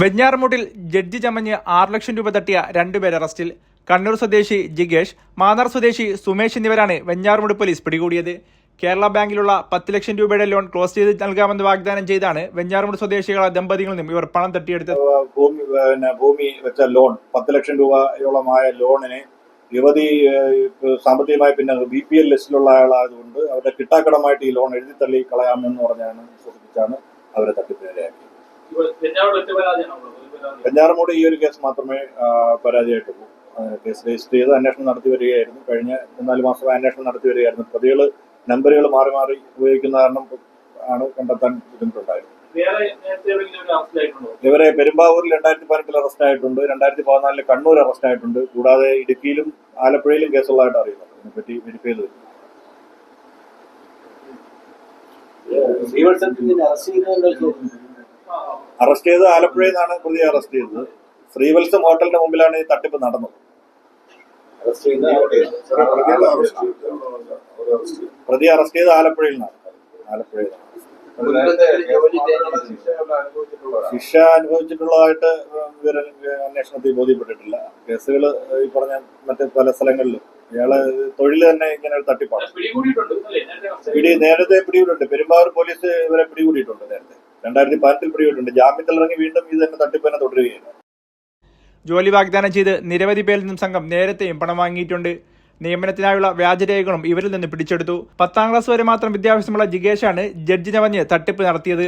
വെഞ്ഞാറമൂട്ടിൽ judge ചമഞ്ഞ് ആറ് ലക്ഷം രൂപ തട്ടിയ രണ്ടുപേർ അറസ്റ്റിൽ. കണ്ണൂർ സ്വദേശി ജിഗേഷ് മാന്നാർ സ്വദേശി സുമേഷ് എന്നിവരാണ് വെഞ്ഞാറമൂട് പോലീസ് പിടികൂടിയത്. കേരള ബാങ്കിലുള്ള പത്ത് ലക്ഷം രൂപയുടെ ലോൺ ക്ലോസ് ചെയ്ത് നൽകാമെന്ന് വാഗ്ദാനം ചെയ്താണ് വെഞ്ഞാറമൂട് സ്വദേശികളായ ദമ്പതികളിൽ നിന്നും ഇവർ പണം തട്ടിയെടുത്തത്. ഭൂമി പിന്നെ ഭൂമി വെച്ച ലോൺ പത്ത് ലക്ഷം രൂപയോളമായ ലോണിന് യുവതി സാമ്പത്തികമായി പിന്നെ ബി പി എൽ ലിസ്റ്റിലുള്ള ആളായതുകൊണ്ട് അവരുടെ കിട്ടാക്കടമായിട്ട് ഈ ലോൺ എഴുതി തള്ളി കളയാമെന്ന് പറഞ്ഞാണ് സൂചിപ്പിച്ചാണ് അവരെ തട്ടിപ്പിനിരയാക്കിയത് വെഞ്ഞാറമൂട് ഈ ഒരു കേസ് മാത്രമേ ആ, പരാതിയായിട്ടുള്ളൂ കേസ് രജിസ്റ്റർ ചെയ്ത് അന്വേഷണം നടത്തി വരികയായിരുന്നു. കഴിഞ്ഞ മൂന്നാൽ മാസം അന്വേഷണം നടത്തി വരികയായിരുന്നു. പ്രതികൾ നമ്പറുകൾ മാറി മാറി ഉപയോഗിക്കുന്ന കാരണം ആണ് കണ്ടെത്താൻ ബുദ്ധിമുട്ടുണ്ടായത്. ഇവരെ പെരുമ്പാവൂരിൽ രണ്ടായിരത്തി പതിനെട്ടിൽ അറസ്റ്റ് ആയിട്ടുണ്ട്. രണ്ടായിരത്തി പതിനാലിൽ കണ്ണൂർ അറസ്റ്റ് ആയിട്ടുണ്ട്. കൂടാതെ ഇടുക്കിയിലും ആലപ്പുഴയിലും കേസുള്ളതായിട്ട് അറിയുന്നുണ്ട്. ഇതിനെപ്പറ്റി വെരിഫൈ ചെയ്ത് വരും. അറസ്റ്റ് ചെയ്ത് ആലപ്പുഴയിൽ നിന്നാണ് പ്രതിയെ അറസ്റ്റ് ചെയ്തത്. ശ്രീവത്സം ഹോട്ടലിന്റെ മുമ്പിലാണ് ഈ തട്ടിപ്പ് നടന്നത്. പ്രതി അറസ്റ്റ് ചെയ്ത് ആലപ്പുഴയിൽ നിന്നാണ് ആലപ്പുഴയിൽ. ശിക്ഷ അനുഭവിച്ചിട്ടുള്ളതായിട്ട് വിവര അന്വേഷണത്തിൽ ബോധ്യപ്പെട്ടിട്ടില്ല. കേസുകൾ ഈ പറഞ്ഞ മറ്റ് പല സ്ഥലങ്ങളിലും ഇയാൾ തൊഴിൽ തന്നെ ഇങ്ങനെ ഒരു തട്ടിപ്പാണ്. പിടി നേരത്തെ പിടികൂടിയിട്ടുണ്ട്. പെരുമ്പാവൂർ പോലീസ് ഇവരെ പിടികൂടിയിട്ടുണ്ട് നേരത്തെ. രണ്ടായിരത്തി പതിനെട്ടിൽ പിടിപെട്ടുണ്ട് ജാമ്യത്തിൽ ഇറങ്ങി വീണ്ടും ഇത് തന്നെ തട്ടിപ്പ് തന്നെ തുടരുകയാണ്. ജോലി വാഗ്ദാനം ചെയ്ത് നിരവധി പേരിൽ നിന്നും സംഘം നേരത്തെയും പണം വാങ്ങിയിട്ടുണ്ട്. നിയമനത്തിനായുള്ള വ്യാജരേഖകളും ഇവരിൽ നിന്ന് പിടിച്ചെടുത്തു. പത്താം ക്ലാസ് വരെ മാത്രം വിദ്യാഭ്യാസമുള്ള ജിഗേഷാണ് ജഡ്ജി ചമഞ്ഞ് തട്ടിപ്പ് നടത്തിയത്.